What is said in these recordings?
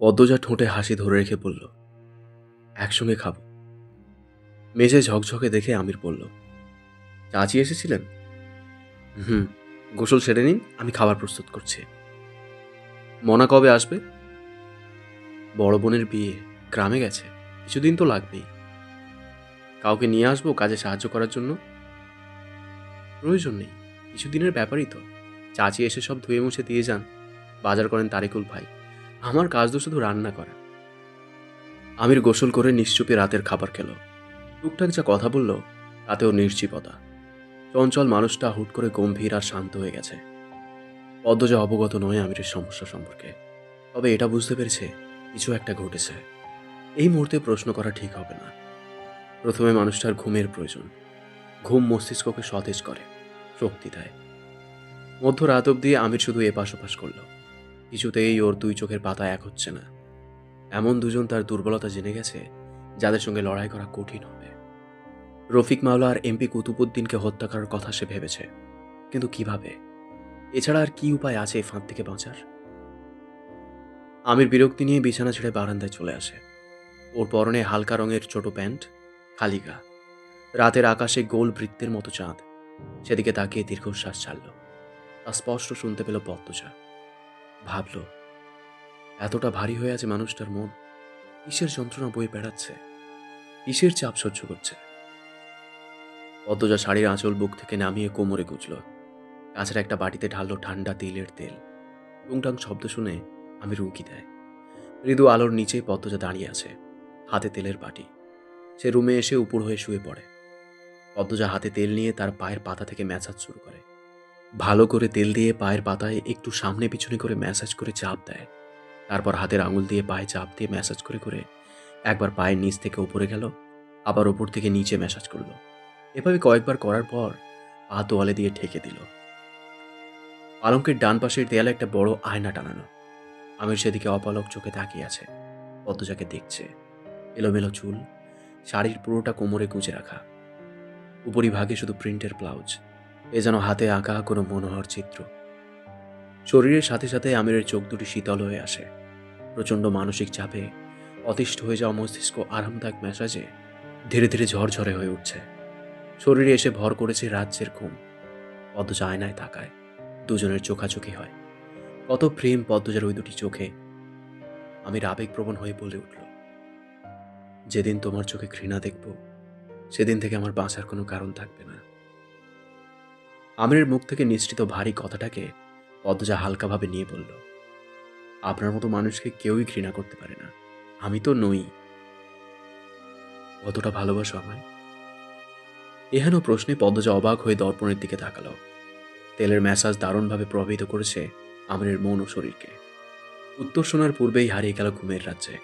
পদ্মজা ঠোঁটে হাসি ধরে রেখে বলল, একসঙ্গে খাব। মেঝে ঝকঝকে দেখে আমির বলল, চাচি এসেছিলেন? হুম, গোসল সেরে নিন, আমি খাবার প্রস্তুত করছি। মনা কবে আসবে? বড় বোনের বিয়ে, গ্রামে গেছে, কিছুদিন তো লাগবেই। কাউকে নিয়ে আসব কাজে সাহায্য করার জন্য? প্রয়োজন নেই, কিছুদিনের ব্যাপারই তো। চাচি এসে সব ধুয়ে মুছে দিয়ে যান, বাজার করেন তারিকুল ভাই। আমার কাজ তো শুধু রান্না করা। আমির গোসল করে নিশ্চুপে রাতের খাবার খেলো। টুকটাক যা কথা বলল, তাতেও নির্জীবতা চঞ্চল মানুষটা হুট করে গম্ভীর আর শান্ত হয়ে গেছে। পদ্মজা অবগত নয় আমিরের সমস্যা সম্পর্কে, তবে এটা বুঝতে পেরেছে কিছু একটা ঘটেছে। এই মুহূর্তে প্রশ্ন করা ঠিক হবে না। প্রথমে মানুষটার ঘুমের প্রয়োজন। ঘুম মস্তিষ্ককে সতেজ করে, শক্তি দেয়। মধ্যরাত অবধি আমির শুধু এপাশ ওপাশ করল। কিছুতেই ওর দুই চোখের পাতা এক হচ্ছে না। এমন দুজন তার দুর্বলতা জেনে গেছে, যাদের সঙ্গে লড়াই করা কঠিন হবে। রফিক মাওলা আর এমপি কুতুবুদ্দিনকে হত্যা করার কথা সে ভেবেছে, কিন্তু কীভাবে? এছাড়া আর কি উপায় আছে এই ফাঁদ থেকে বাঁচার? আমির বিরক্তি নিয়ে বিছানা ছেড়ে বারান্দায় চলে আসে। ওর পরনে হালকা রঙের ছোট প্যান্ট, খালি গা। রাতের আকাশে গোল বৃত্তের মতো চাঁদ। সেদিকে তাকিয়ে দীর্ঘশ্বাস ছাড়ল। তা স্পষ্ট শুনতে পেল পদ্মজা। ভাবল, এতটা ভারী হয়ে আছে মানুষটার মন। কিসের যন্ত্রণা বয়ে বেড়াচ্ছে? কিসের চাপ সহ্য করছে? পদ্মজা শাড়ির আঁচল বুক থেকে নামিয়ে কোমরে গুজল। কাছের একটা বাটিতে ঢাললো ঠান্ডা তেলের তেল। টুংটাং শব্দ শুনে আমি রুঁকি দেয়। মৃদু আলোর নিচে পদ্মজা দাঁড়িয়ে আছে, হাতে তেলের বাটি। সে রুমে এসে উপর হয়ে শুয়ে পড়ে। পদ্মজা হাতে তেল নিয়ে তার পায়ের পাতা থেকে ম্যাসাজ শুরু করে। ভালো করে তেল দিয়ে পায়ের পাতায় একটু সামনে পিছনে করে ম্যাসাজ করে চাপ দেয়। তারপর হাতের আঙুল দিয়ে পায়ে চাপ দিয়ে ম্যাসাজ করে করে একবার পায়ের নিচ থেকে উপরে গেল, আবার ওপর থেকে নিচে ম্যাসাজ করল। এভাবে কয়েকবার করার পর পা তোয়ালে দিয়ে ঠেকে দিল। পালঙ্কের ডান পাশের দেয়ালে একটা বড় আয়না টানানো। আমির সেদিকে অপালক চোখে তাকিয়ে আছে, পদ্মজাকে দেখছে। এলোমেলো চুল, শাড়ির পুরোটা কোমরে গুঁজে রাখা। উপরিভাগে শুধু প্রিন্টের ব্লাউজ। এ যেন হাতে আঁকা কোনো মনোহর চিত্র। শরীরের সাথে সাথে আমিরের চোখ দুটি শীতল হয়ে আসে। প্রচণ্ড মানসিক চাপে অতিষ্ঠ হয়ে যাওয়া মস্তিষ্ক আরামদায়ক ম্যাসাজে ধীরে ধীরে ঝরঝরে হয়ে উঠছে। শরীরে এসে ভর করেছে রাজ্যের ঘুম। পদ্মজা আয়নায় তাকায় দুজনের চোখাচোখি হয়। কত প্রেম পদ্মজার ওই দুটি চোখে। আমি আবেগপ্রবণ হয়ে বলে উঠল, যেদিন তোমার চোখে ঘৃণা দেখব, সেদিন থেকে আমার বাঁচার কোনো কারণ থাকবে না। আমিরের মুখ থেকে নিশ্চিত ভারী কথাটাকে পদ্মজা হালকাভাবে নিয়ে বলল, আপনার মতো মানুষকে কেউই ঘৃণা করতে পারে না। আমি তো নই। কতটা ভালোবাসো আমায়? এহেন প্রশ্নে পদ্মজা অবাক হয়ে দর্পণের দিকে তাকালো। তেলের ম্যাসাজ দারুণভাবে প্রভাবিত করেছে আমিরের মন ও শরীরকে। উত্তর শোনার পূর্বেই হারিয়ে গেল ঘুমের রাজ্যে।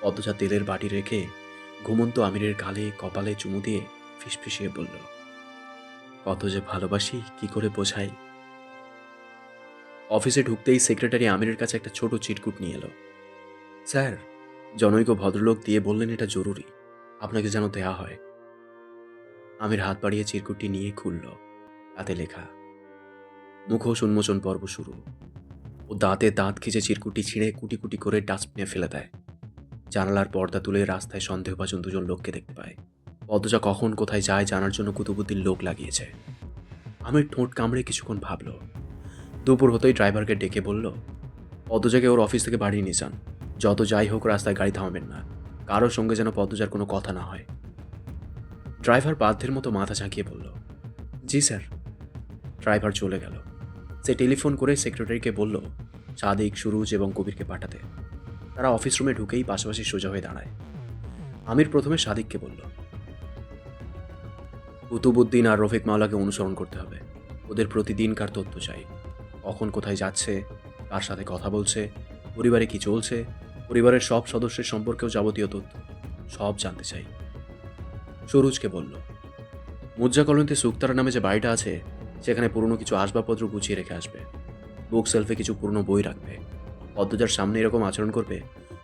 পদ্মজা তেলের বাটি রেখে ঘুমন্ত আমিরের গালে কপালে চুমু দিয়ে ফিসফিসিয়ে বলল কত যে ভালোবাসি, কি করে বোঝাই? অফিসে ঢুকতেই সেক্রেটারি আমিরের কাছে একটা ছোট চিটকুট নিয়ে এলো। স্যার, জনৈক ভদ্রলোক দিয়ে বললেন এটা জরুরি, আপনাকে যেন দেয়া হয়। আমির হাত বাড়িয়ে চিরকুটটি নিয়ে খুলল, তাতে লেখা, মুখোশ উন্মোচন পর্ব শুরু। ও দাঁতে দাঁত খিচে চিরকুটি ছিঁড়ে কুটি কুটি করে ডাস্টবিনে ফেলে দেয়। জানালার পর্দা তুলে রাস্তায় সন্দেহভাজন দুজন লোককে দেখতে পায়। পদ্মজা কখন কোথায় যায় জানার জন্য কুতুবুদ্দিন লোক লাগিয়েছে। আমির ঠোঁট কামড়ে কিছুক্ষণ ভাবল। দুপুর হতেই ড্রাইভারকে ডেকে বলল, পদ্মজাকে ওর অফিস থেকে বাড়ি নিয়ে যান। যত যাই হোক রাস্তায় গাড়ি থামাবেন না। কারোর সঙ্গে যেন পদ্মজার কোনো কথা না হয়। ড্রাইভার বাধ্যের মতো মাথা ঝাঁকিয়ে বলল, জি স্যার। ড্রাইভার চলে গেল। সে টেলিফোন করে সেক্রেটারিকে বলল, সাদিক, সুরুজ এবং কবিরকে পাঠাতে। তারা অফিস রুমে ঢুকেই পাশাপাশি সোজা হয়ে দাঁড়ায়। আমির প্রথমে সাদিককে বলল কুতুবুদ্দিন আর রফিক মাওলাকে অনুসরণ করতে হবে। ওদের প্রতিদিনকার তথ্য চাই। কখন কোথায় যাচ্ছে, কার সাথে কথা বলছে, পরিবারে কি চলছে, পরিবারের সব সদস্যের সম্পর্কেও যাবতীয় তথ্য সব জানতে চাই। সরুজকে বলল, মুজ্জা কলোনিতে সুক্তারা নামে যে বাড়িটা আছে, সেখানে পুরনো কিছু আসবাবপত্র গুছিয়ে রেখে আসবে। বুক সেলফে কিছু পুরনো বই রাখবে। পদ্মজার সামনে এরকম আচরণ করবে,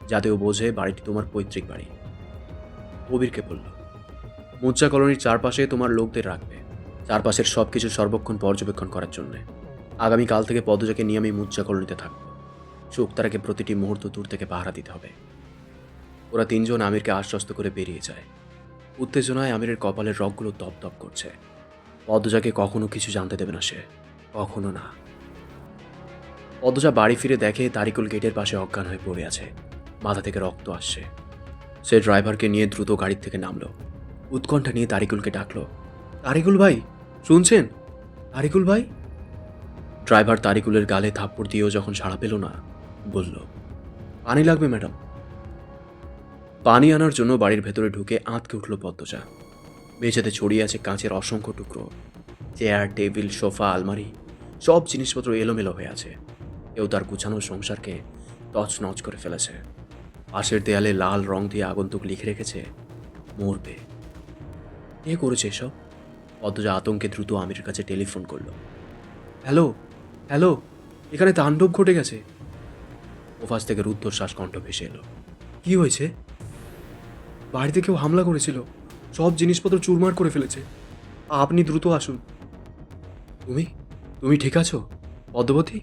যাতে ও বোঝে বাড়িটি তোমার পৈতৃক বাড়ি। কবিরকে বলল মুজ্জা কলোনির চারপাশে তোমার লোকদের রাখবে। চারপাশের সব কিছু সর্বক্ষণ পর্যবেক্ষণ করার জন্যে। আগামীকাল থেকে পদ্মজাকে নিয়ে আমি মুজ্জা কলোনিতে থাকব। তারাকে প্রতিটি মুহূর্ত দূর থেকে পাহারা দিতে হবে। ওরা তিনজন আমিরকে আশ্বস্ত করে বেরিয়ে যায়। উত্তেজনায় আমিরের কপালের রগগুলো দপদপ করছে। পদ্মজাকে কখনো কিছু জানতে দেবে না সে। কখনো না। পদ্মজা বাড়ি ফিরে দেখে তারিকুল গেটের পাশে অজ্ঞান হয়ে পড়ে আছে। মাথা থেকে রক্ত আসছে। সে ড্রাইভারকে নিয়ে দ্রুত গাড়ির থেকে নামলো। উৎকণ্ঠা নিয়ে তারিকুলকে ডাকল। তারিকুল ভাই, শুনছেন? তারিকুল ভাই? ড্রাইভার তারিকুলের গালে থাপ্পড় দিয়েও যখন সাড়া পেল না, বলল, পানি লাগবে, ম্যাডাম। পানি আনার জন্য বাড়ির ভেতরে ঢুকে আঁতকে উঠল পদ্মজা। মেঝেতে ছড়িয়ে আছে কাঁচের অসংখ্য টুকরো। চেয়ার, টেবিল, সোফা, আলমারি, সব জিনিসপত্র এলোমেলো হয়ে আছে। কেউ তার গুছানো সংসারকে তছনছ করে ফেলেছে। পাশের দেয়ালে লাল রং দিয়ে আগন্তুক লিখে রেখেছে, মরবে। কে করেছে এসব? পদ্মজা আতঙ্কে দ্রুত আমিরের কাছে টেলিফোন করল। হ্যালো হ্যালো, এখানে তাণ্ডব ঘটে গেছে। ওপাশ থেকে রুদ্ধশ্বাস কণ্ঠ ভেসে এলো। কি হয়েছে? বাড়িতে কেউ হামলা করেছিল। সব জিনিসপত্র চুরমার করে ফেলেছে। আপনি দ্রুত আসুন। তুমি? তুমি ঠিক আছো? পদ্মবতী?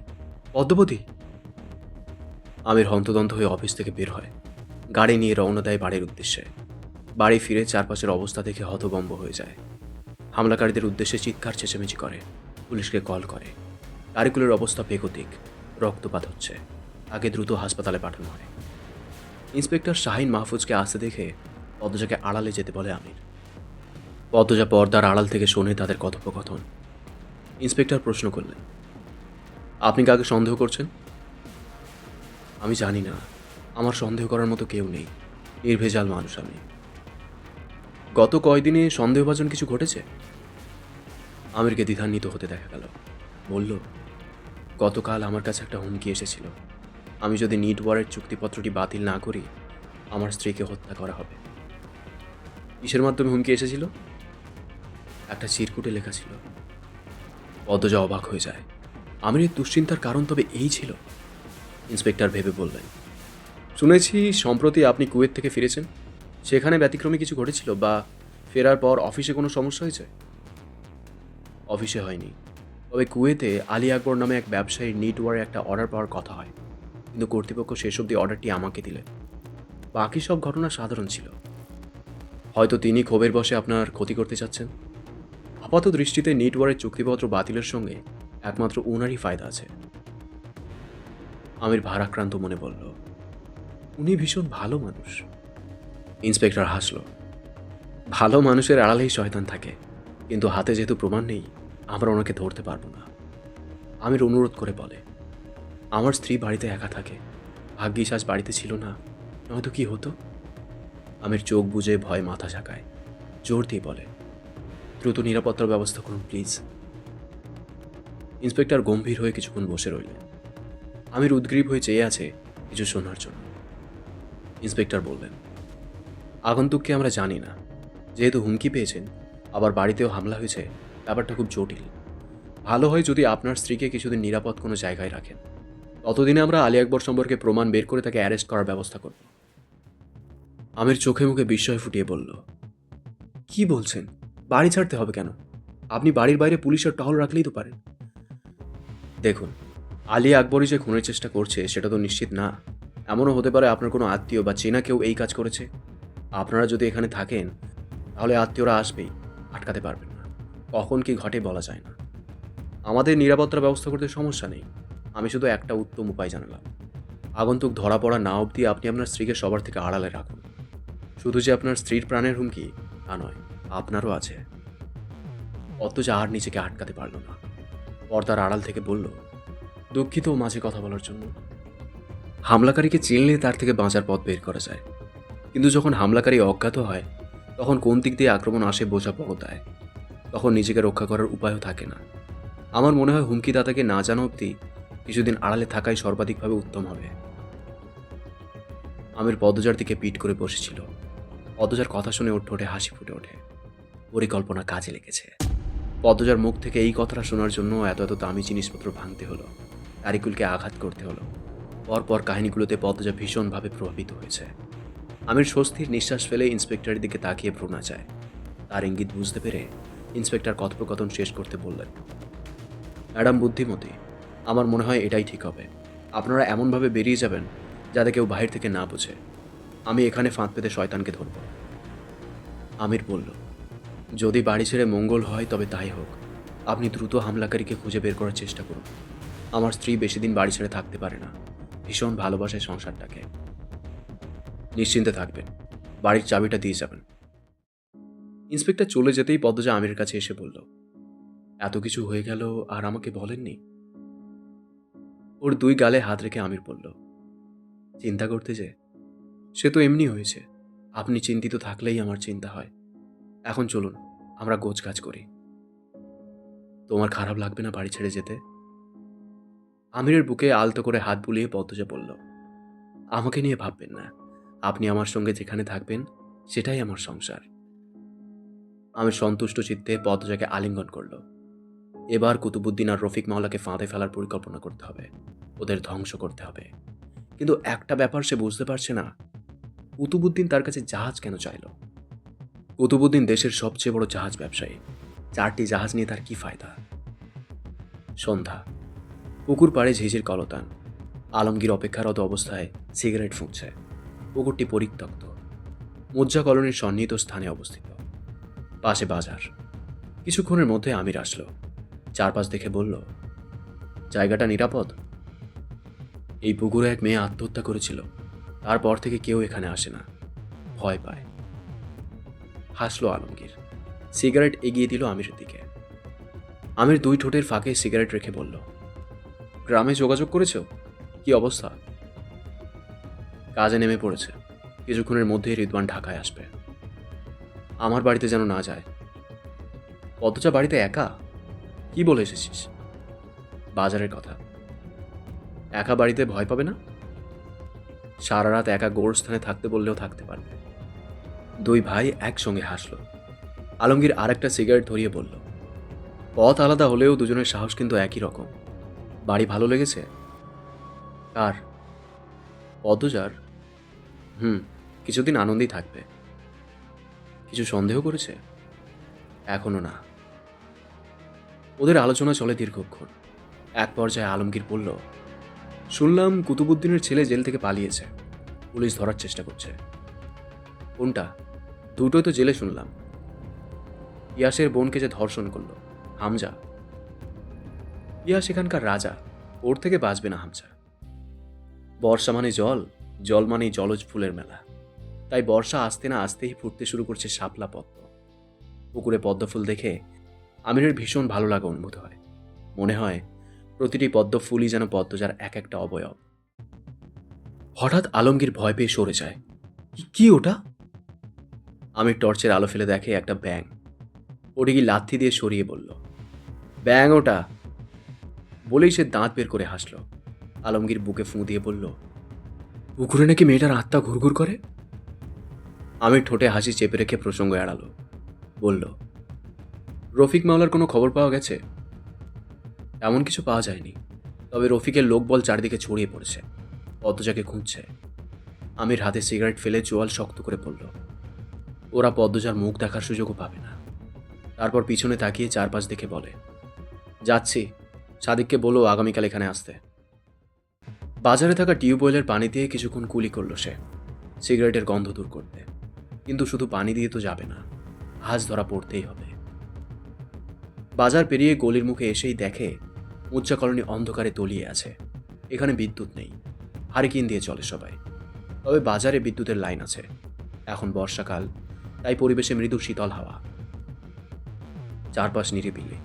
পদ্মবতী? আমির হন্তদন্ত হয়ে অফিস থেকে বের হয়। গাড়ি নিয়ে রওনা দেয় বাড়ির উদ্দেশ্যে। বাড়ি ফিরে চারপাশের অবস্থা দেখে হতবম্ব হয়ে যায়। হামলাকারীদের উদ্দেশ্যে চিৎকার, চেঁচামেচি করে। পুলিশকে কল করে। তারিকুলের অবস্থা বেগতিক। রক্তপাত হচ্ছে। আগে দ্রুত হাসপাতালে পাঠানো হয়। ইন্সপেক্টর শাহিন মাহফুজকে আসতে দেখে পদ্মজাকে আড়ালে যেতে বলে আমির। পদ্মজা পর্দার আড়াল থেকে শোনে তাদের কথোপকথন। ইন্সপেক্টর প্রশ্ন করলেন, আপনি কাকে সন্দেহ করছেন? আমি জানি না। আমার সন্দেহ করার মতো কেউ নেই। নির্ভেজাল মানুষ আমি। গত কয়দিনে সন্দেহভাজন কিছু ঘটেছে? আমিরকে দ্বিধান্বিত হতে দেখা গেল। বলল, গতকাল আমার কাছে একটা হুমকি এসেছিল। আমি যদি নিট ওয়ারের চুক্তিপত্রটি বাতিল না করি, আমার স্ত্রীকে হত্যা করা হবে। কিসের মাধ্যমে হুমকি এসেছিল? একটা চিরকুটে লেখা ছিল, পদ্মজা অবাক হয়ে যায়। আমিরের দুশ্চিন্তার কারণ তবে এই ছিল। ইন্সপেক্টর ভেবে বললেন, শুনেছি সম্প্রতি আপনি কুয়েত থেকে ফিরেছেন। সেখানে ব্যতিক্রমী কিছু ঘটেছিল বা ফেরার পর অফিসে কোনো সমস্যা হয়েছে? অফিসে হয়নি। তবে কুয়েতে আলী আকবর নামে এক ব্যবসায়ীর নিট ওয়ারে একটা অর্ডার পাওয়ার কথা হয়। কিন্তু কর্তৃপক্ষ শেষ অবধি অর্ডারটি আমাকে দিলেন বাকি সব ঘটনা সাধারণ ছিল। হয়তো তিনি ক্ষোভের বসে আপনার ক্ষতি করতে চাচ্ছেন। আপাত দৃষ্টিতে নিট ওয়ারের চুক্তিপত্র বাতিলের সঙ্গে একমাত্র ওনারই ফায়দা আছে। আমির ভারাক্রান্ত মনে বলল, উনি ভীষণ ভালো মানুষ। ইন্সপেক্টর হাসল। ভালো মানুষের আড়ালেই শয়তান থাকে, কিন্তু হাতে যেহেতু প্রমাণ নেই, আমরা ওনাকে ধরতে পারব না। আমির অনুরোধ করে বলে, আমার স্ত্রী বাড়িতে একা থাকে, ভাগ্যিস আজ বাড়িতে ছিল না, নয়তো কি হতো? আমির চোখ বুজে ভয় মাথা ঝাঁকায়, জোর দিয়ে বলে, দ্রুত নিরাপত্তার ব্যবস্থা করুন, প্লিজ। ইন্সপেক্টর গম্ভীর হয়ে কিছুক্ষণ বসে রইলেন। আমির উদ্গ্রীব হয়ে চেয়ে আছে কিছু শোনার জন্য। ইন্সপেক্টর বললেন আগন্তুককে আমরা জানি না। যেহেতু হুমকি পেয়েছেন, আবার বাড়িতেও হামলা হয়েছে, ব্যাপারটা খুব জটিল। ভালো হয় যদি আপনার স্ত্রীকে কিছুদিন নিরাপদ কোনো জায়গায় রাখেন। ততদিনে আমরা আলী আকবর সম্পর্কে প্রমাণ বের করে তাকে অ্যারেস্ট করার ব্যবস্থা করব। আমির চোখে মুখে বিস্ময় ফুটিয়ে বলল, কি বলছেন? বাড়ি ছাড়তে হবে কেন? আপনি বাড়ির বাইরে পুলিশের টহল রাখলেই তো পারেন। দেখুন, আলী আকবরই যে খুনের চেষ্টা করছে, সেটা তো নিশ্চিত না। এমনও হতে পারে আপনার কোনো আত্মীয় বা চেনা কেউ এই কাজ করেছে। আপনারা যদি এখানে থাকেন, তাহলে আত্মীয়রা আসবেই, আটকাতে পারবেন না। কখন কি ঘটে বলা যায় না। আমাদের নিরাপত্তার ব্যবস্থা করতে সমস্যা নেই। আমি শুধু একটা উত্তম উপায় জানালাম। আগন্তুক ধরা পড়া না অবধি আপনি আপনার স্ত্রীকে সবার থেকে আড়ালে রাখুন। শুধু যে আপনার স্ত্রীর প্রাণের হুমকি, তা নয়, আপনারও আছে। অথচ আর নিজেকে আটকাতে পারল না। পর্দার আড়াল থেকে বলল, দুঃখিত মাঝে কথা বলার জন্য। হামলাকারীকে চিনলে তার থেকে বাঁচার পথ বের করা যায়। কিন্তু যখন হামলাকারী অজ্ঞাত হয়, তখন কোন দিক দিয়ে আক্রমণ আসে বোঝা বড় তখন নিজেকে রক্ষা করার উপায়ও থাকে না। আমার মনে হয় হুমকিদাতাকে না জানা অবধি কিছুদিন আড়ালে থাকাই সর্বাধিকভাবে উত্তম হবে। আমির পদজার দিকে পিট করে বসেছিল। পদজার কথা শুনে ওর ঠোঁটে হাসি ফুটে ওঠে। পরিকল্পনা কাজে লেগেছে। পদ্মজার মুখ থেকে এই কথাটা শোনার জন্য এত এত দামি জিনিসপত্র ভাঙতে হলো। তারিকুলকে আঘাত করতে হলো। পরপর কাহিনীগুলোতে পদ্মজা ভীষণভাবে প্রভাবিত হয়েছে। আমির স্বস্তির নিঃশ্বাস ফেলে ইন্সপেক্টরের দিকে তাকিয়ে ভ্রুনা যায় তার ইঙ্গিত বুঝতে পেরে ইন্সপেক্টর কথোপকথন শেষ করতে বললেন, ম্যাডাম বুদ্ধিমতী, আমার মনে হয় এটাই ঠিক হবে। আপনারা এমনভাবে বেরিয়ে যাবেন যাতে কেউ বাহির থেকে না বোঝে। আমি এখানে ফাঁদ পেতে শয়তানকে ধরব। আমির বলল, যদি বাড়ি ছেড়ে মঙ্গল হয় তবে তাই হোক। আপনি দ্রুত হামলাকারীকে খুঁজে বের করার চেষ্টা করুন। আমার স্ত্রী বেশি দিন বাড়ি ছেড়ে থাকতে পারে না। ভীষণ ভালোবাসায় সংসারটাকে। নিশ্চিন্তে থাকবেন। বাড়ির চাবিটা দিয়ে যাবেন। ইন্সপেক্টর চলে যেতেই পদ্মজা আমির কাছে এসে বলল, এত কিছু হয়ে গেল আর আমাকে বলেননি? ওর দুই গালে হাত রেখে আমির বলল, চিন্তা করতে যে, সে তো এমনি হয়েছে। আপনি চিন্তিত থাকলেই আমার চিন্তা হয়। এখন চলুন, আমরা গোছ কাজ করি। তোমার খারাপ লাগবে না বাড়ি ছেড়ে যেতে? আমিরের বুকে আলতো করে হাত বুলিয়ে পদ্মজা বলল, আমাকে নিয়ে ভাববেন না। আপনি আমার সঙ্গে যেখানে থাকবেন, সেটাই আমার সংসার। আমি সন্তুষ্ট চিত্তে পদ্মজাকে আলিঙ্গন করল। এবার কুতুবুদ্দিন আর রফিক মাওলাকে ফাঁদে ফেলার পরিকল্পনা করতে হবে। ওদের ধ্বংস করতে হবে। কিন্তু একটা ব্যাপার সে বুঝতে পারছে না। কুতুবুদ্দিন তার কাছে জাহাজ কেন চাইল? কুতুবুদ্দিন দেশের সবচেয়ে বড় জাহাজ ব্যবসায়ী। চারটি জাহাজ নিয়ে তার কি ফায়দা? সন্ধ্যা। পুকুর পাড়ে ঝিঝির কলতান। আলমগীর অপেক্ষারত অবস্থায় সিগারেট ফুঁকছে। পুকুরটি পরিত্যক্ত। মুজ্জা কলোনির সন্নিহিত স্থানে অবস্থিত। পাশে বাজার। কিছুক্ষণের মধ্যে আমির আসলো। চারপাশ দেখে বলল, জায়গাটা নিরাপদ? এই পুকুরে এক মেয়ে আত্মহত্যা করেছিল। তারপর থেকে কেউ এখানে আসে না। ভয় পায়। হাসলো আলমগীর। সিগারেট এগিয়ে দিল আমিরের দিকে। আমির দুই ঠোঁটের ফাঁকে সিগারেট রেখে বলল, গ্রামে যোগাযোগ করেছ? কি অবস্থা? কাজে নেমে পড়েছে। কিছুক্ষণের মধ্যেই রিদওয়ান ঢাকায় আসবে। আমার বাড়িতে যেন না যায়। পদ্মচা বাড়িতে একা? কি বলে এসেছিস? বাজারের কথা। একা বাড়িতে ভয় পাবে না? সারা রাত একা গোরস্থানে থাকতে বললেও থাকতে পারবে। দুই ভাই একসঙ্গে হাসল। আলমগীর আরেকটা সিগারেট ধরিয়ে বলল, পথ আলাদা হলেও দুজনের সাহস কিন্তু একই রকম। বাড়ি ভালো লেগেছে? কার? পদ্মজার। হুম, কিছুদিন আনন্দেই থাকবে। কিছু সন্দেহ করেছে? এখনও না। ওদের আলোচনা চলে দীর্ঘক্ষণ। এক পর্যায়ে আলমগীর বলল, শুনলাম কুতুবুদ্দিনের ছেলে জেল থেকে পালিয়েছে। পুলিশ ধরার চেষ্টা করছে। কোনটা? দুটোই তো জেলে শুনলাম। ইয়াসের বোনকে যে ধর্ষণ করল, হামজা। ইয়াস এখানকার রাজা, ওর থেকে বাঁচবে না হামজা। বর্ষা মানে জল? জল মানেই জলজ ফুলের মেলা। তাই বর্ষা আসতে না আসতেই ফুটতে শুরু করছে শাপলা পদ্ম। পুকুরে পদ্ম ফুল দেখে আমিরের ভীষণ ভালো লাগা অনুভূত হয়। মনে হয় প্রতিটি পদ্ম ফুলই যেন পদ্মজার এক একটা অবয়ব। হঠাৎ আলমগীর ভয় পেয়ে সরে যায়। "কি- ওটা? আমির টর্চের আলো ফেলে দেখে একটা ব্যাং ওটিকে লাথি দিয়ে সরিয়ে বলল ব্যাং ওটা? বলেই সে দাঁত বের করে হাসল। আলমগীর বুকে ফুঁ দিয়ে বলল পুকুরে নাকি মেয়েটার আত্মা ঘুরঘুর করে? আমি ঠোঁটে হাসি চেপে রেখে প্রসঙ্গ এড়ালো। বলল, রফিক মাওলার কোনো খবর পাওয়া গেছে? এমন কিছু পাওয়া যায়নি। তবে রফিকের লোকবল চারদিকে ছড়িয়ে পড়েছে। পদ্মজাকে খুঁজছে। আমির হাতে সিগারেট ফেলে জোয়াল শক্ত করে পড়ল ওরা পদ্মজার মুখ দেখার সুযোগও পাবে না। তারপর পিছনে তাকিয়ে চারপাশ দেখে বলে, যাচ্ছি। সাদিককে বলো আগামীকাল এখানে আসতে। বাজারে থাকা টিউবওয়েলের পানি দিয়ে কিছুক্ষণ কুলি করল সে। সিগারেটের গন্ধ দূর করতে। কিন্তু শুধু পানি দিয়ে তো যাবে না হাজ ধরা পড়তেই হবে। বাজার পেরিয়ে গলির মুখে এসেই দেখে উচ্চা কলোনি অন্ধকারে তলিয়ে আছে। এখানে বিদ্যুৎ নেই, হারিকিন দিয়ে চলে সবাই। তবে বাজারে বিদ্যুতের লাইন আছে। এখন বর্ষাকাল, তাই পরিবেশে মৃদু শীতল হাওয়া। চারপাশ নিরিবিলি।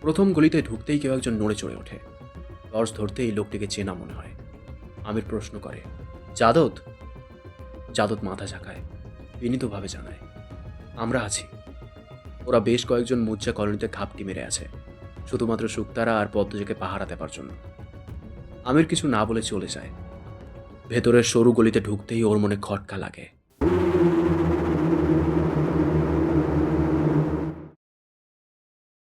প্রথম গলিতে ঢুকতেই কেউ একজন নড়ে চড়ে ওঠে। টর্চ ধরতেই লোকটিকে চেনা মনে হয়। আমির প্রশ্ন করে। যাদত যাদত মাথা ঝাঁকায়, বিনীতভাবে জানায়, আমরা আছি। ওরা বেশ কয়েকজন মুজ্জা কলোনিতে ঘাপটি মেরে আছে, শুধুমাত্র শুক্তারা আর পদ্মজাকে পাহারা দেবার জন্য। আমির কিছু না বলে চলে যায়। ভেতরের সরু গলিতে ঢুকতেই ওর মনে খটকা লাগে।